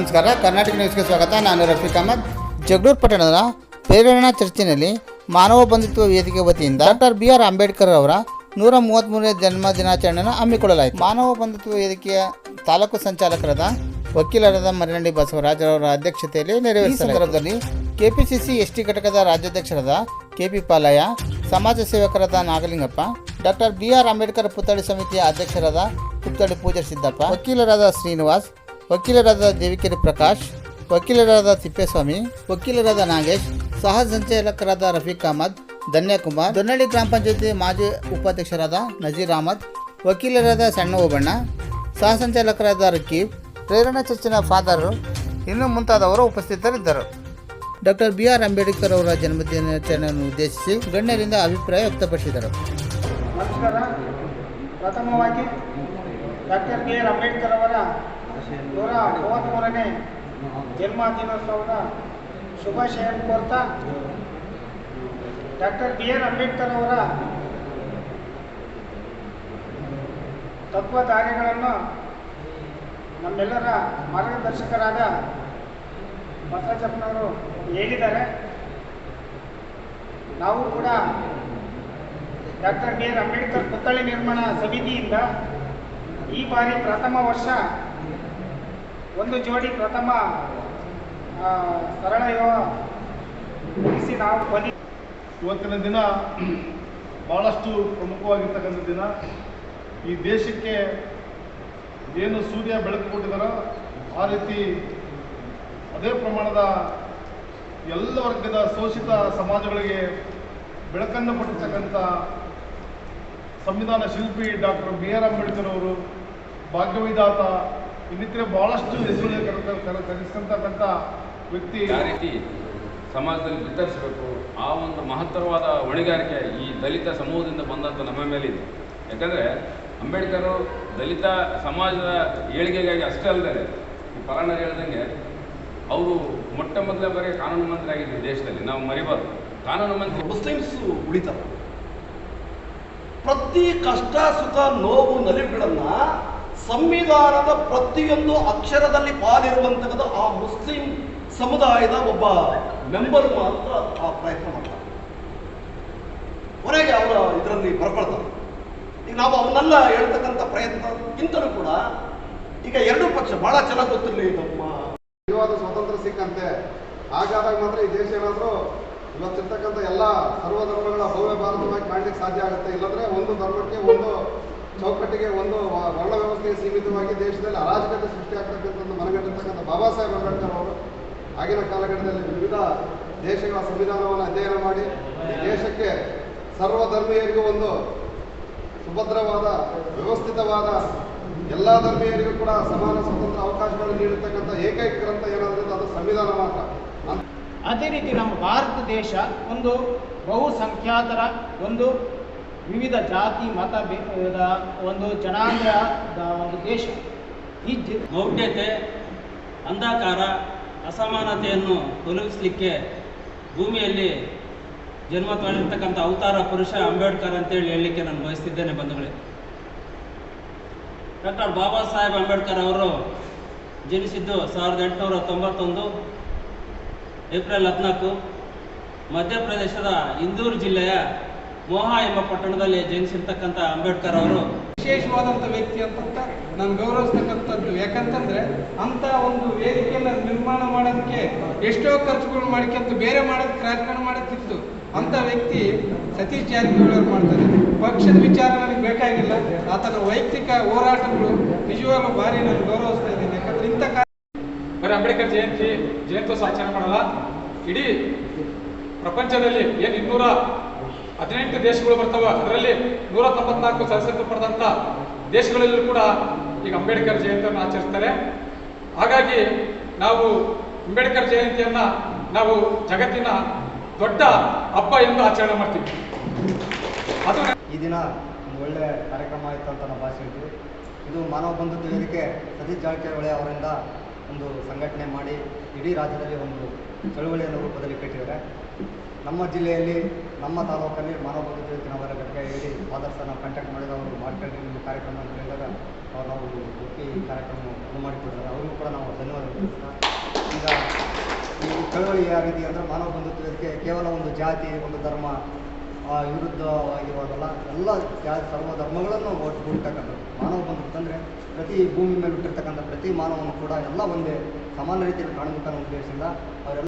ನಮಸ್ಕಾರ ಕರ್ನಾಟಕ ನ್ಯೂಸ್ಗೆ ಸ್ವಾಗತ. ನಾನು ರಫೀಕ್ ಅಹಮದ್. ಜಗಳೂರು ಪಟ್ಟಣದ ಪ್ರೇರಣಾ ಚರ್ಚಿನಲ್ಲಿ ಮಾನವ ಬಂಧುತ್ವ ವೇದಿಕೆ ವತಿಯಿಂದ ಡಾಕ್ಟರ್ ಬಿ ಆರ್ ಅಂಬೇಡ್ಕರ್ ಅವರ ನೂರ ಮೂವತ್ತ್ಮೂರನೇ ಜನ್ಮ ದಿನಾಚರಣೆಯನ್ನು ಹಮ್ಮಿಕೊಳ್ಳಲಾಯಿತು. ಮಾನವ ಬಂಧುತ್ವ ವೇದಿಕೆಯ ತಾಲೂಕು ಸಂಚಾಲಕರಾದ ವಕೀಲರಾದ ಮರಿನಳ್ಳಿ ಬಸವರಾಜ್ ಅವರ ಅಧ್ಯಕ್ಷತೆಯಲ್ಲಿ ನೆರವೇರಿಸಿದ ಸಂದರ್ಭದಲ್ಲಿ ಕೆಪಿಸಿಸಿ ಎಸ್ಟಿ ಘಟಕದ ರಾಜ್ಯಾಧ್ಯಕ್ಷರಾದ ಕೆಪಿ ಪಾಲಯ್ಯ ಸಮಾಜ ಸೇವಕರಾದ Nagalingappa doctor B R Ambedkar ಪುತ್ಥಳಿ ಸಮಿತಿಯ ಅಧ್ಯಕ್ಷರಾದ ಪುತ್ಥಳಿ ಪೂಜಾ ಸಿದ್ದಪ್ಪ ವಕೀಲರಾದ ಶ್ರೀನಿವಾಸ್ ವಕೀಲರಾದ ದೇವಿಕೆರೆ ಪ್ರಕಾಶ್, ವಕೀಲರಾದ ತಿಪ್ಪೇಸ್ವಾಮಿ, ವಕೀಲರಾದ ನಾಗೇಶ್ ಸಹ ಸಂಚಾಲಕರಾದ ರಫೀಕ್ ಅಹಮದ್, ಧನ್ಯಕುಮಾರ್, ದೊನ್ನಳ್ಳಿ ಗ್ರಾಮ ಪಂಚಾಯತಿ ಮಾಜಿ ಉಪಾಧ್ಯಕ್ಷರಾದ ನಜೀರ್ ಅಹಮದ್, ವಕೀಲರಾದ ಸಣ್ಣ ಓಬಣ್ಣ ಸಹ ಸಂಚಾಲಕರಾದ ರಕೀಬ್, ಪ್ರೇರಣಾ ಚರ್ಚಿನ ಫಾದರ್ ಇನ್ನೂ ಮುಂತಾದವರು ಉಪಸ್ಥಿತರಿದ್ದರು. ಡಾಕ್ಟರ್ ಬಿ ಆರ್ ಅಂಬೇಡ್ಕರ್ ಅವರ ಜನ್ಮದಿನಾಚರಣೆಯನ್ನು ಉದ್ದೇಶಿಸಿ ಗಣ್ಯರಿಂದ ಅಭಿಪ್ರಾಯ ವ್ಯಕ್ತಪಡಿಸಿದರು. ಪ್ರಥಮವಾಗಿ ಡಾಕ್ಟರ್ ಬಿ ಆರ್ ಅಂಬೇಡ್ಕರ್ ಅವರ ನೂರ ಮೂವತ್ತ್ಮೂರನೇ ಜನ್ಮ ದಿನೋತ್ಸವದ ಶುಭಾಶಯ ಕೋರ್ತಾ ಡಾಕ್ಟರ್ ಬಿ ಆರ್ ಅಂಬೇಡ್ಕರ್ ಅವರ ತತ್ವಧಾರೆಗಳನ್ನು ನಮ್ಮೆಲ್ಲರ ಮಾರ್ಗದರ್ಶಕರಾದ ಬಸವಚಪ್ಪನವರು ಹೇಳಿದ್ದಾರೆ. ನಾವು ಕೂಡ ಡಾಕ್ಟರ್ ಬಿ ಆರ್ ಅಂಬೇಡ್ಕರ್ ಪುತ್ಥಳಿ ನಿರ್ಮಾಣ ಸಮಿತಿಯಿಂದ ಈ ಬಾರಿ ಪ್ರಥಮ ವರ್ಷ ಒಂದು ಜೋಡಿ ಪ್ರಥಮ ಸರಳ ಮುಗಿಸಿ ನಾವು ಬಂದಿ ಇವತ್ತಿನ ದಿನ ಭಾಳಷ್ಟು ಪ್ರಮುಖವಾಗಿರ್ತಕ್ಕಂಥ ದಿನ. ಈ ದೇಶಕ್ಕೆ ಏನು ಸೂರ್ಯ ಬೆಳಕು ಕೊಟ್ಟಿದಾರೋ ಆ ರೀತಿ ಅದೇ ಪ್ರಮಾಣದ ಎಲ್ಲ ವರ್ಗದ ಶೋಷಿತ ಸಮಾಜಗಳಿಗೆ ಬೆಳಕನ್ನು ಕೊಟ್ಟಿರ್ತಕ್ಕಂಥ ಸಂವಿಧಾನ ಶಿಲ್ಪಿ ಡಾಕ್ಟರ್ ಬಿ ಆರ್ ಅಂಬೇಡ್ಕರ್ ಅವರು ಭಾಗ್ಯವಿಧಾತ ಇನ್ನಿತರೆ ಭಾಳಷ್ಟು ಹೆಸರು ಕರೆಸ್ತಕ್ಕಂಥ ವ್ಯಕ್ತಿ ಯಾವ ರೀತಿ ಸಮಾಜದಲ್ಲಿ ಬಿತ್ತರಿಸಬೇಕು ಆ ಒಂದು ಮಹತ್ತರವಾದ ಹೊಣೆಗಾರಿಕೆ ಈ ದಲಿತ ಸಮೂಹದಿಂದ ಬಂದಂಥ ನಮ್ಮ ಮೇಲಿದೆ. ಯಾಕಂದರೆ ಅಂಬೇಡ್ಕರು ದಲಿತ ಸಮಾಜದ ಏಳಿಗೆಗಾಗಿ ಅಷ್ಟೇ ಅಲ್ಲದೆ ಈ ಪರಾಣ ಹೇಳ್ದಂಗೆ ಅವರು ಮೊಟ್ಟ ಮೊದಲ ಬಾರಿಗೆ ಕಾನೂನು ಮಂತ್ರಿ ಆಗಿದ್ರು ದೇಶದಲ್ಲಿ ನಾವು ಮರಿಬಾರ್ದು. ಕಾನೂನು ಮಂತ್ರಿ ಮುಸ್ಲಿಮ್ಸ್ ಉಳಿತಾರೆ. ಪ್ರತಿ ಕಷ್ಟ ಸುಖ ನೋವು ನಲಿವುಗಳನ್ನ ಸಂವಿಧಾನದ ಪ್ರತಿಯೊಂದು ಅಕ್ಷರದಲ್ಲಿ ಪಾಲಿರುವಂತಹದ್ದು ಆ ಮುಸ್ಲಿಂ ಸಮುದಾಯದ ಒಬ್ಬ ಮೆಂಬರ್ ಮಾತ್ರ ಆ ಪ್ರಯತ್ನ ಮಾಡ್ತಾರೆ. ಕೊನೆಗೆ ಅವರ ಇದರಲ್ಲಿ ಬರ್ಕೊಳ್ತಾರೆ ಈಗ ನಾವು ಅವನ್ನೆಲ್ಲ ಹೇಳ್ತಕ್ಕಂಥ ಪ್ರಯತ್ನಕ್ಕಿಂತಲೂ ಕೂಡ ಈಗ ಎರಡೂ ಪಕ್ಷ ಬಹಳ ಚೆನ್ನಾಗಿ ಗೊತ್ತಿರಲಿ ನಮ್ಮ ನಿಜವಾದ ಸ್ವಾತಂತ್ರ್ಯ ಸಿಕ್ಕಂತೆ. ಹಾಗಾದಾಗ ಮಾತ್ರ ಈ ದೇಶ ಏನಾದರೂ ಇವತ್ತಿರ್ತಕ್ಕಂಥ ಎಲ್ಲ ಸರ್ವಧರ್ಮಗಳ ಭವ್ಯ ಭಾರತವಾಗಿ ಕಾಣ್ಲಿಕ್ಕೆ ಸಾಧ್ಯ ಆಗುತ್ತೆ. ಇಲ್ಲಾಂದ್ರೆ ಒಂದು ಧರ್ಮಕ್ಕೆ ಒಂದು ಚೌಕಟ್ಟಿಗೆ ಒಂದು ವರ್ಣ ವ್ಯವಸ್ಥೆಗೆ ಸೀಮಿತವಾಗಿ ದೇಶದಲ್ಲಿ ಅರಾಜಕತೆ ಸೃಷ್ಟಿಯಾಗ್ತಕ್ಕಂಥದ್ದು ಮನಗಂಡಿರ್ತಕ್ಕಂಥ ಬಾಬಾ ಸಾಹೇಬ್ ಅಂಬೇಡ್ಕರ್ ಅವರು ಆಗಿನ ಕಾಲಘಟ್ಟದಲ್ಲಿ ವಿವಿಧ ದೇಶಗಳ ಸಂವಿಧಾನವನ್ನು ಅಧ್ಯಯನ ಮಾಡಿ ದೇಶಕ್ಕೆ ಸರ್ವಧರ್ಮೀಯರಿಗೂ ಒಂದು ಸುಭದ್ರವಾದ, ವ್ಯವಸ್ಥಿತವಾದ ಎಲ್ಲ ಧರ್ಮೀಯರಿಗೂ ಕೂಡ ಸಮಾನ ಸ್ವತಂತ್ರ ಅವಕಾಶಗಳನ್ನು ನೀಡಿರ್ತಕ್ಕಂಥ ಏಕೈಕ ಗ್ರಂಥ ಏನಾದರೂ ಅದು ಸಂವಿಧಾನ ಮಾತ್ರ. ಅದೇ ರೀತಿ ನಮ್ಮ ಭಾರತ ದೇಶ ಒಂದು ಬಹುಸಂಖ್ಯಾತರ ಒಂದು ವಿವಿಧ ಜಾತಿ, ಮತ ಭೇದ ಒಂದು ಜನಾಂಗದ ಒಂದು ದೇಶ. ಈ ಜ ಅಂಧಕಾರ, ಅಸಮಾನತೆಯನ್ನು ತೊಲಗಿಸಲಿಕ್ಕೆ ಭೂಮಿಯಲ್ಲಿ ಜನ್ಮ ತಾಳಿರ್ತಕ್ಕಂಥ ಅವತಾರ ಪುರುಷ ಅಂಬೇಡ್ಕರ್ ಅಂತೇಳಿ ಹೇಳಲಿಕ್ಕೆ ನಾನು ಬಯಸ್ತಿದ್ದೇನೆ ಬಂಧುಗಳೇ. ಡಾಕ್ಟರ್ ಬಾಬಾ ಸಾಹೇಬ್ ಅಂಬೇಡ್ಕರ್ ಅವರು ಜನಿಸಿದ್ದು ಸಾವಿರದ ಎಂಟುನೂರ ತೊಂಬತ್ತೊಂದು ಏಪ್ರಿಲ್ ಹದಿನಾಲ್ಕು ಮಧ್ಯಪ್ರದೇಶದ ಇಂದೂರು ಜಿಲ್ಲೆಯ ಮೋಹಾ ಎಂಬ ಪಟ್ಟಣದಲ್ಲಿ ಜನಿಸಿರ್ತಕ್ಕಂಥ ಅಂಬೇಡ್ಕರ್ ಅವರು ವಿಶೇಷವಾದಂಥ ವ್ಯಕ್ತಿ ಅಂತ ನಾನು ಗೌರವಿಸ್ತಕ್ಕಂಥದ್ದು. ಯಾಕಂತಂದ್ರೆ ಅಂತ ಒಂದು ವೇದಿಕೆಯನ್ನ ನಿರ್ಮಾಣ ಮಾಡೋದಕ್ಕೆ ಎಷ್ಟೋ ಖರ್ಚುಗಳು ಮಾಡ್ಕೊಂತ ಬೇರೆ ಮಾಡೋದಕ್ಕೆ ರಾಜಕಾರಣ ಮಾಡೋಕ್ಕಿತ್ತು. ಅಂತ ವ್ಯಕ್ತಿ ಸತೀಶ್ ಜಾರಕಿಹೊಳಿ ಅವರು ಮಾಡ್ತಾರೆ. ಪಕ್ಷದ ವಿಚಾರ ನನಗೆ ಬೇಕಾಗಿಲ್ಲ. ಆತನ ವೈಯಕ್ತಿಕ ಹೋರಾಟಗಳು ನಿಜವಾಗ್ಲೂ ಭಾರಿ ನಾನು ಗೌರವಿಸ್ತಾ ಇದ್ದೀನಿ. ಯಾಕಂದ್ರೆ ಇಂಥ ಬರೀ ಅಂಬೇಡ್ಕರ್ ಜಯಂತಿ ಜಯಂತ್ಯೋತ್ಸವ ಆಚರಣೆ ಮಾಡಲ್ಲ. ಇಡೀ ಪ್ರಪಂಚದಲ್ಲಿ ಏನು ಇನ್ನೂರ ಹದಿನೆಂಟು ದೇಶಗಳು ಬರ್ತವೆ. ಅದರಲ್ಲಿ ನೂರ ತೊಂಬತ್ನಾಲ್ಕು ಸದಸ್ಯತ್ವ ಪಡೆದಂಥ ದೇಶಗಳಲ್ಲೂ ಕೂಡ ಈಗ ಅಂಬೇಡ್ಕರ್ ಜಯಂತಿಯನ್ನು ಆಚರಿಸ್ತಾರೆ. ಹಾಗಾಗಿ ನಾವು ಅಂಬೇಡ್ಕರ್ ಜಯಂತಿಯನ್ನ ನಾವು ಜಗತ್ತಿನ ದೊಡ್ಡ ಹಬ್ಬ ಎಂದು ಆಚರಣೆ ಮಾಡ್ತೀವಿ. ಅದು ಈ ದಿನ ಒಳ್ಳೆ ಕಾರ್ಯಕ್ರಮ ಆಯಿತು ಅಂತ ನಾವು ಭಾವಿಸಿದ್ವಿ ಇದು ಮಾನವ ಬಂಧುತ್ವ ವೇದಿಕೆ ಸತೀಶ್ ಜಾರಕಿಹೊಳಿ ಅವರಿಂದ ಒಂದು ಸಂಘಟನೆ ಮಾಡಿ ಇಡೀ ರಾಜ್ಯದಲ್ಲಿ ಒಂದು ಚಳುವಳಿಯನ್ನು ರೂಪದಲ್ಲಿ ಕಟ್ಟಿದ್ದಾರೆ. ನಮ್ಮ ಜಿಲ್ಲೆಯಲ್ಲಿ, ನಮ್ಮ ತಾಲೂಕಲ್ಲಿ ಮಾನವ ಅವರ ಘಟಕ ಹೇಳಿ ಫಾದರ್ಸನ್ನು ಕಾಂಟ್ಯಾಕ್ಟ್ ಮಾಡಿದವರು ಮಾಡ್ಕೊಂಡು ನಿಮ್ಮ ಕಾರ್ಯಕ್ರಮ ಹೇಳಿದಾಗ ಅವ್ರು ನಾವು ಒಪ್ಪಿ ಕಾರ್ಯಕ್ರಮ ಇದು ಮಾಡಿಕೊಡ್ತಾರೆ ಅವ್ರಿಗೂ ಕೂಡ ನಾವು ಧನ್ಯವಾದ ಈಗ ಈ ಚಳುವಳಿ ಯಾವ ರೀತಿ ಅಂದರೆ ಮಾನವ ಬಂಧುತ್ವಕ್ಕೆ ಕೇವಲ ಒಂದು ಜಾತಿ, ಒಂದು ಧರ್ಮ ವಿರುದ್ಧವಾಗಿರುವಾಗಲ್ಲ ಎಲ್ಲ ಜಾತಿ ಸರ್ವ ಧರ್ಮಗಳನ್ನು ಒಟ್ಟುಗೂಡ್ತಕ್ಕಂಥದ್ದು ಮಾನವ ಬಂಧುತ್ವ ಪ್ರತಿ ಭೂಮಿ ಮೇಲೆ ಹುಟ್ಟಿರ್ತಕ್ಕಂಥ ಪ್ರತಿ ಮಾನವನು ಕೂಡ ಎಲ್ಲ ಒಂದೇ ಸಮಾನ ರೀತಿಯಲ್ಲಿ ಕಾಣಬೇಕನ್ನೋ ಉದ್ದೇಶದಿಂದ ಅವರೆಲ್ಲ